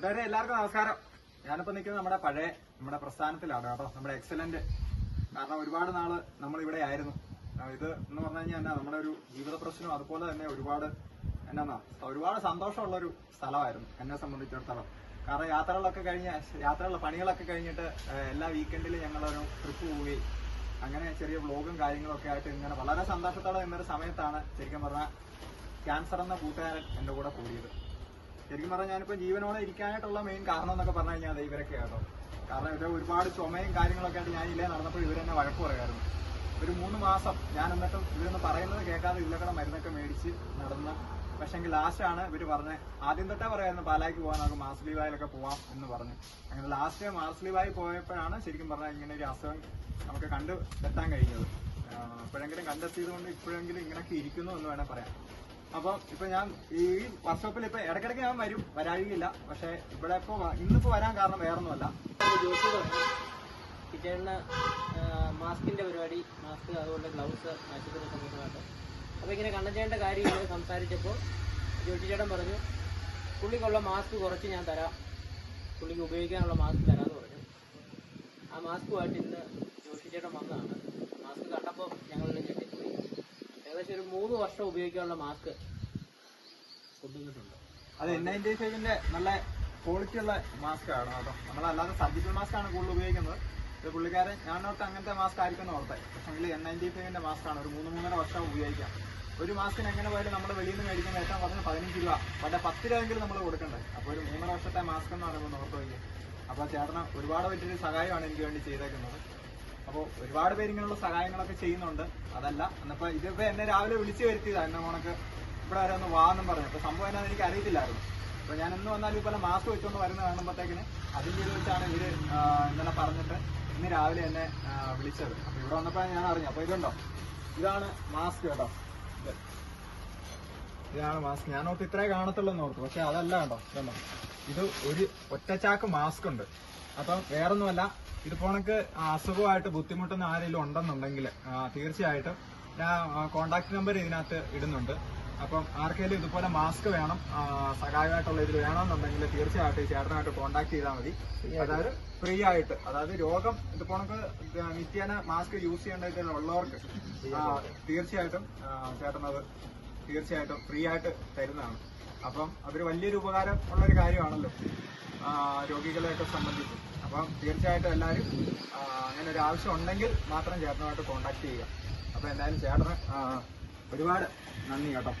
കൂട്ടുകാരെ എല്ലാവർക്കും നമസ്കാരം. ഞാനിപ്പോ നിൽക്കുന്നത് നമ്മുടെ പഴയ നമ്മുടെ പ്രസ്ഥാനത്തിലാണ് കേട്ടോ. നമ്മുടെ എക്സലന്റ് കാരണം ഒരുപാട് നാൾ നമ്മൾ ഇവിടെ ആയിരുന്നു ഇത് എന്ന് പറഞ്ഞു കഴിഞ്ഞാൽ എന്നാ നമ്മുടെ ഒരു ജീവിത പ്രശ്നം അതുപോലെ തന്നെ ഒരുപാട് എന്നാ ഒരുപാട് സന്തോഷമുള്ള ഒരു സ്ഥലമായിരുന്നു എന്നെ സംബന്ധിച്ചിടത്തോളം. കാരണം യാത്രകളൊക്കെ കഴിഞ്ഞ യാത്രകളുടെ പണികളൊക്കെ കഴിഞ്ഞിട്ട് എല്ലാ വീക്കെൻഡിലും ഞങ്ങളൊരു ട്രിപ്പ് പോവുകയും അങ്ങനെ ചെറിയ വ്ളോഗും കാര്യങ്ങളൊക്കെ ആയിട്ട് ഇങ്ങനെ വളരെ സന്തോഷത്തോടെ നിന്നൊരു സമയത്താണ് ശരിക്കും പറഞ്ഞാൽ ക്യാൻസർ എന്ന കൂട്ടുകാരൻ എന്റെ കൂടെ കൂടിയത്. ശരിക്കും പറഞ്ഞാൽ ഞാനിപ്പോ ജീവനോടെ ഇരിക്കാനായിട്ടുള്ള മെയിൻ കാരണം എന്നൊക്കെ പറഞ്ഞു കഴിഞ്ഞാൽ ഇവരൊക്കെ ആട്ടോ. കാരണം ഇവരെ ഒരുപാട് ചുമയും കാര്യങ്ങളൊക്കെ ആയിട്ട് ഞാൻ ഇല്ലേ നടന്നപ്പോൾ ഇവരെന്നെ വഴക്ക് പറയായിരുന്നു ഒരു മൂന്ന് മാസം ഞാൻ എന്നിട്ടും ഇവരൊന്ന് പറയുന്നത് കേൾക്കാതെ ഇതിലൊക്കെ മരുന്നൊക്കെ മേടിച്ച് നടന്ന്. പക്ഷെങ്കിൽ ലാസ്റ്റ് ആണ് ഇവർ പറഞ്ഞത് ആദ്യം തൊട്ടേ പറയായിരുന്നു പാലായ്ക്ക് പോകാൻ നമുക്ക് മാസ് ലീവായിലൊക്കെ പോവാം എന്ന് പറഞ്ഞു. അങ്ങനെ ലാസ്റ്റ് മാസ് ലീവായി പോയപ്പോഴാണ് ശരിക്കും പറഞ്ഞാൽ ഇങ്ങനെ ഒരു അസുഖം നമുക്ക് കണ്ടു എത്താൻ കഴിഞ്ഞത്. എപ്പോഴെങ്കിലും കണ്ടെത്തിയത് കൊണ്ട് ഇപ്പോഴെങ്കിലും ഇങ്ങനെയൊക്കെ ഇരിക്കുന്നു എന്ന് വേണേൽ പറയാം. അപ്പം ഇപ്പൊ ഞാൻ ഈ വർക്ക്ഷോപ്പിൽ ഇപ്പൊ ഇടക്കിടക്ക് ഞാൻ വരും. വരാഴികയില്ല പക്ഷെ ഇവിടെ ഇപ്പൊ ഇന്നിപ്പോ വരാൻ കാരണം വേറൊന്നുമല്ല. കിച്ചണിന് മാസ്കിന്റെ പരിപാടി മാസ്ക് അതുപോലെ ഗ്ലൗസ് ആശുപത്രി സമയത്തുമായിട്ട് അപ്പൊ ഇങ്ങനെ കണ്ണഞ്ചേണ്ട കാര്യം ഇങ്ങനെ സംസാരിച്ചപ്പോൾ ചേട്ടൻ പറഞ്ഞു പുള്ളിക്കുള്ള മാസ്ക് കുറച്ച് ഞാൻ തരാം. പുള്ളിക്ക് ഉപയോഗിക്കാനുള്ള മാസ്ക് തരാമെന്ന് പറഞ്ഞു. ആ മാസ്കുമായിട്ട് ഇന്ന് ചേട്ടൻ വന്നതാണ്. മാസ്ക് കണ്ടപ്പോൾ ഒരു മൂന്ന് വർഷം ഉപയോഗിക്കാനുള്ള മാസ്ക് കൊണ്ടുവന്നിട്ടുണ്ട്. അത് എൻ നയന്റി ഫൈവിന്റെ നല്ല ക്വാളിറ്റി ഉള്ള മാസ്ക് ആണ് കേട്ടോ. നമ്മളല്ലാതെ സർജിക്കൽ മാസ്ക് ആണ് കൂടുതൽ ഉപയോഗിക്കുന്നത്. ഇത് പുള്ളിക്കാരൻ ഓർത്ത് അങ്ങനത്തെ മാസ്ക് ആയിരിക്കും ഓർത്തെ. പക്ഷെങ്കിൽ എൻ നയന്റി ഫൈവിന്റെ മാസ്ക് ആണ്. ഒരു മൂന്ന് മൂന്നര വർഷം ഉപയോഗിക്കാം. ഒരു മാസ്കിന് എങ്ങനെ പോയാലും നമ്മൾ വെളിയിൽ നിന്ന് മേടിക്കുന്ന ഏറ്റവും പറഞ്ഞ പതിനഞ്ച് രൂപ. പക്ഷേ പത്ത് രൂപയെങ്കിലും നമ്മൾ കൊടുക്കണ്ടേ? അപ്പോൾ ഒരു മൂന്നര വർഷത്തെ മാസ്ക് എന്ന് പറയുമ്പോൾ വയ്ക്കുക അപ്പോൾ ചേട്ടന് ഒരുപാട് വലിയൊരു സഹായമാണ് എനിക്ക് വേണ്ടി ചെയ്തേക്കുന്നത്. അപ്പോൾ ഒരുപാട് പേര് ഇങ്ങനെയുള്ള സഹായങ്ങളൊക്കെ ചെയ്യുന്നുണ്ട്. അതല്ല എന്നപ്പോ ഇതിപ്പോ എന്നെ രാവിലെ വിളിച്ചു വരുത്തിയതാ. എന്നെ മോണക്ക് ഇവിടെ വരെ ഒന്ന് വാന്നും പറഞ്ഞു. അപ്പൊ സംഭവം എന്നാന്ന് എനിക്ക് അറിയത്തില്ലായിരുന്നു. അപ്പൊ ഞാൻ എന്ന് വന്നാലും ഇപ്പോൾ മാസ്ക് വെച്ചുകൊണ്ട് വരുന്ന കാണുമ്പോഴത്തേക്കിന് അതിന്റെ ഇത് വെച്ചാണ് ഇവർ ഇന്നലെ പറഞ്ഞിട്ട് ഇന്ന് രാവിലെ എന്നെ വിളിച്ചത്. അപ്പൊ ഇവിടെ വന്നപ്പോ ഞാൻ അറിഞ്ഞു. അപ്പൊ ഇതുണ്ടോ? ഇതാണ് മാസ്ക് കേട്ടോ. ഇത്. ഇതാണ് മാസ്ക്. ഞാൻ ഓർത്ത് ഇത്രേ കാണത്തുള്ളൂ എന്ന് ഓർത്തു. പക്ഷെ അതല്ല കേട്ടോ. ഇത് ഒരു ഒറ്റച്ചാക്ക് മാസ്ക് ഉണ്ട് അപ്പം വേറൊന്നുമല്ല ഇത് പോണക്ക് അസുഖമായിട്ട് ബുദ്ധിമുട്ടുന്ന ആരെങ്കിലും ഉണ്ടെന്നുണ്ടെങ്കിൽ തീർച്ചയായിട്ടും ഞാൻ കോണ്ടാക്ട് നമ്പർ ഇതിനകത്ത് ഇടുന്നുണ്ട്. അപ്പം ആർക്കെങ്കിലും ഇതുപോലെ മാസ്ക് വേണം സഹായമായിട്ടുള്ള ഇതിൽ വേണമെന്നുണ്ടെങ്കിൽ തീർച്ചയായിട്ടും ഈ ചേട്ടനായിട്ട് കോണ്ടാക്ട് ചെയ്താൽ മതി. അതായത് ഫ്രീ ആയിട്ട്. അതായത് രോഗം ഇതിപ്പോ നമുക്ക് നിത്യേന മാസ്ക് യൂസ് ചെയ്യേണ്ട ഇതിലുള്ളവർക്ക് ആ, തീർച്ചയായിട്ടും ചേട്ടനത് തീർച്ചയായിട്ടും ഫ്രീ ആയിട്ട് തരുന്നതാണ്. അപ്പം അതൊരു വലിയൊരു ഉപകാരം ഉള്ള ഒരു കാര്യമാണല്ലോ രോഗികളെയൊക്കെ സംബന്ധിച്ച്. അപ്പം തീർച്ചയായിട്ടും എല്ലാവരും അങ്ങനെ ഒരു ആവശ്യം ഉണ്ടെങ്കിൽ മാത്രം ചേട്ടനുമായിട്ട് കോണ്ടാക്ട് ചെയ്യുക. അപ്പം എന്തായാലും ചേട്ടന് ഒരുപാട് നന്ദി കേട്ടോ.